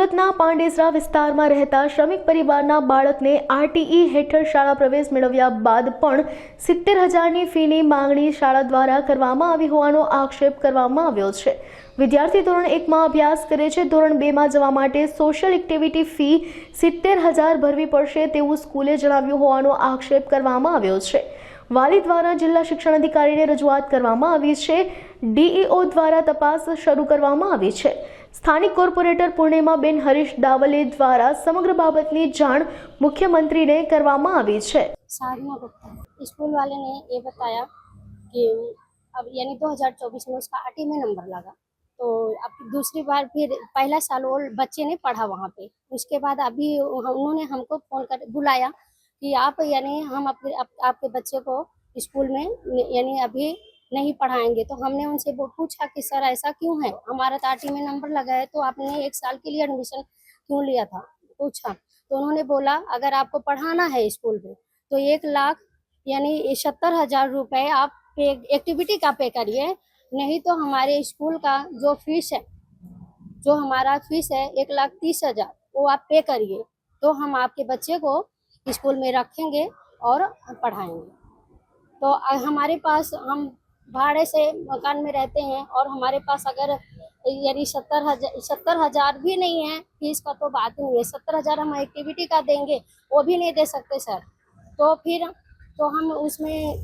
સુરતના પાંડેસરા વિસ્તારમાં રહેતા શ્રમિક પરિવારના બાળકને આરટીઈ હેઠળ શાળા પ્રવેશ મેળવ્યા બાદ પણ સિત્તેર હજારની ફીની માંગણી શાળા દ્વારા કરવામાં આવી હોવાનો આક્ષેપ કરવામાં આવ્યો છે. વિદ્યાર્થી ધોરણ એકમાં અભ્યાસ કરે છે. ધોરણ બેમાં જવા માટે સોશિયલ એક્ટિવિટી ફી સિત્તેર હજાર ભરવી પડશે તેવું સ્કૂલે જણાવ્યું હોવાનો આક્ષેપ કરવામાં આવ્યો છે. વાલી દ્વારા જિલ્લા શિક્ષણ અધિકારીને રજૂઆત કરવામાં આવી છે. ડીઈઓ દ્વારા તપાસ શરૂ કરવામાં આવી છે સ્થાનિક કોર્પોરેટર પૂર્ણિમાબેન હરીશ દાવલે દ્વારા સમગ્ર બાબતની જાણ મુખ્યમંત્રીને કરવામાં આવી છે साधना गुप्ता स्कूल वाले ने ये बताया कि अब यानी 2024 में उसका आरटी में नंबर लगा तो अब दूसरी बार फिर पहला साल वो बच्चे ने पढ़ा वहाँ पे उसके बाद अभी उन्होंने हमको फोन कर बुलाया कि आप यानी हम अपने आप, आपके बच्चे को स्कूल में यानी अभी नहीं पढ़ाएँगे। तो हमने उनसे पूछा कि, सर, ऐसा क्यों है? हमारा तो आरटी में नंबर लगा है तो आपने एक साल के लिए एडमिशन क्यों लिया था? पूछा। तो उन्होंने बोला, अगर आपको पढ़ाना है स्कूल में तो एक लाख यानी सत्तर हज़ार रुपये आप एक्टिविटी का पे करिए। नहीं तो हमारे स्कूल का जो फ़ीस है, जो हमारा फ़ीस है, एक लाख तीस हज़ार, वो आप पे करिए। तो हम आपके बच्चे को स्कूल में रखेंगे और पढ़ाएँगे। तो हमारे पास हम भाड़े से मकान में रहते हैं और हमारे पास अगर यानी सत्तर हज़ार सत्तर हज़ार भी नहीं है फ़ीस का तो बात नहीं है। सत्तर हज़ार हम एक्टिविटी का देंगे, वो भी नहीं दे सकते, सर। तो फिर तो हम उसमें,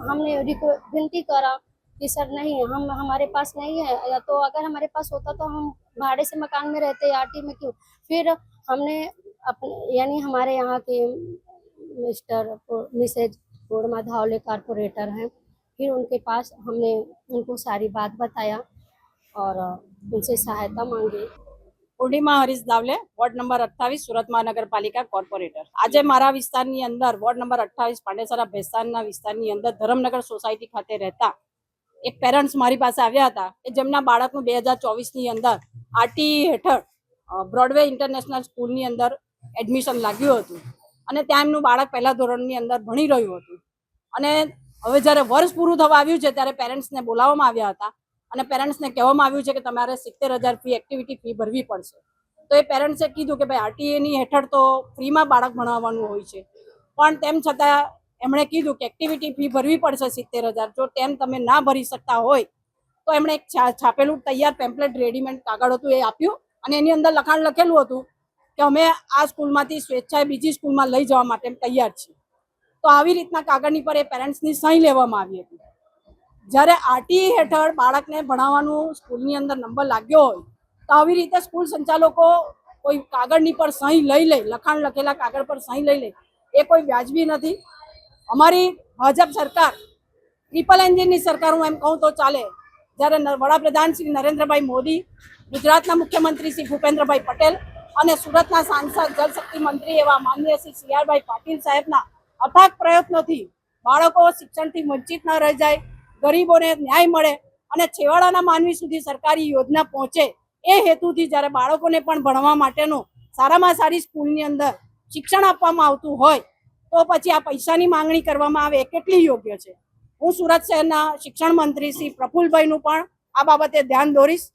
हमने विनती करा कि सर नहीं, हम, हमारे पास नहीं है। या तो अगर हमारे पास होता तो हम भाड़े से मकान में रहते आरटी में क्यों? फिर हमने अपने, यानी हमारे यहाँ के mister, Mrs Purnima Dhawale corporator हैं फिर उनके पास हमने उनको सारी बात बताया और उनसे सहायता मांगी પૂર્ણિમા હરીશ દાવલે વોર્ડ નંબર અઠ્ઠાવીસ સુરત મહાનગરપાલિકા કોર્પોરેટર આજે મારા વિસ્તારની અંદર વોર્ડ નંબર અઠ્ઠાવીસ પાંડેસરા ભેસ્તાનના વિસ્તારની અંદર ધરમનગર સોસાયટી ખાતે રહેતા એક પેરેન્ટ્સ મારી પાસે આવ્યા હતા કે જેમના બાળકનું બે હજાર ચોવીસની અંદર આરટી હેઠળ અ, બ્રોડવે ઇન્ટરનેશનલ સ્કૂલની અંદર એડમિશન લાગ્યું હતું અને ત્યાં એમનું બાળક પહેલા ધોરણની અંદર ભણી રહ્યું હતું અને હવે જ્યારે વર્ષ પૂરું થવા આવ્યું છે ત્યારે પેરેન્ટ્સને બોલાવવામાં આવ્યા હતા અને પેરેન્ટ્સને કહેવામાં આવ્યું છે કે તમારે સિત્તેર હજાર ફી એક્ટિવિટી ફી ભરવી પડશે. તો એ પેરેન્ટ્સે કીધું કે ભાઈ આરટીએની હેઠળ તો ફ્રીમાં બાળક ભણાવવાનું હોય છે. પણ તેમ છતાં એમણે કીધું કે એક્ટિવિટી ફી ભરવી પડશે સિત્તેર હજાર. જો તેમ તમે ના ભરી શકતા હોય, તો એમણે એક છાપેલું તૈયાર પેમ્પલેટ રેડીમેડ કાગળ હતું એ આપ્યું અને એની અંદર લખાણ લખેલું હતું કે અમે આ સ્કૂલમાંથી સ્વેચ્છાએ બીજી સ્કૂલમાં લઈ જવા માટે તૈયાર છીએ. તો આવી રીતના કાગળની પર એ પેરેન્ટ્સની સહી લેવામાં આવી હતી. જ્યારે આરટી હેઠળ બાળકને ભણાવવાનું સ્કૂલની અંદર નંબર લાગ્યો હોય, તો આવી રીતે સ્કૂલ સંચાલકો કોઈ કાગળની પર સહી લઈ લે, લખાણ લખેલા કાગળ પર સહી લઈ લે, એ કોઈ વ્યાજબી નથી. અમારી ભાજપ સરકાર, ટ્રિપલ એન્જિનની સરકાર, હું એમ કહું તો ચાલે. જ્યારે વડાપ્રધાન શ્રી નરેન્દ્રભાઈ મોદી, ગુજરાતના મુખ્યમંત્રી શ્રી ભૂપેન્દ્રભાઈ પટેલ અને સુરતના સાંસદ જલશક્તિ મંત્રી એવા માનનીય શ્રી સી આરભાઈ પાટીલ સાહેબના અથાગ પ્રયત્નોથી બાળકો શિક્ષણથી વંચિત ન રહી જાય, ગરીબોને ન્યાય મળે અને છેવાડાના માનવી સુધી સરકારી યોજના પહોંચે એ હેતુથી જ્યારે બાળકોને પણ ભણવા માટેનું સારામાં સારી સ્કૂલની અંદર શિક્ષણ આપવામાં આવતું હોય, તો પછી આ પૈસાની માંગણી કરવામાં આવે એ કેટલી યોગ્ય છે? હું સુરત શહેરના શિક્ષણ મંત્રી શ્રી પ્રફુલભાઈનું પણ આ બાબતે ધ્યાન દોરીશ.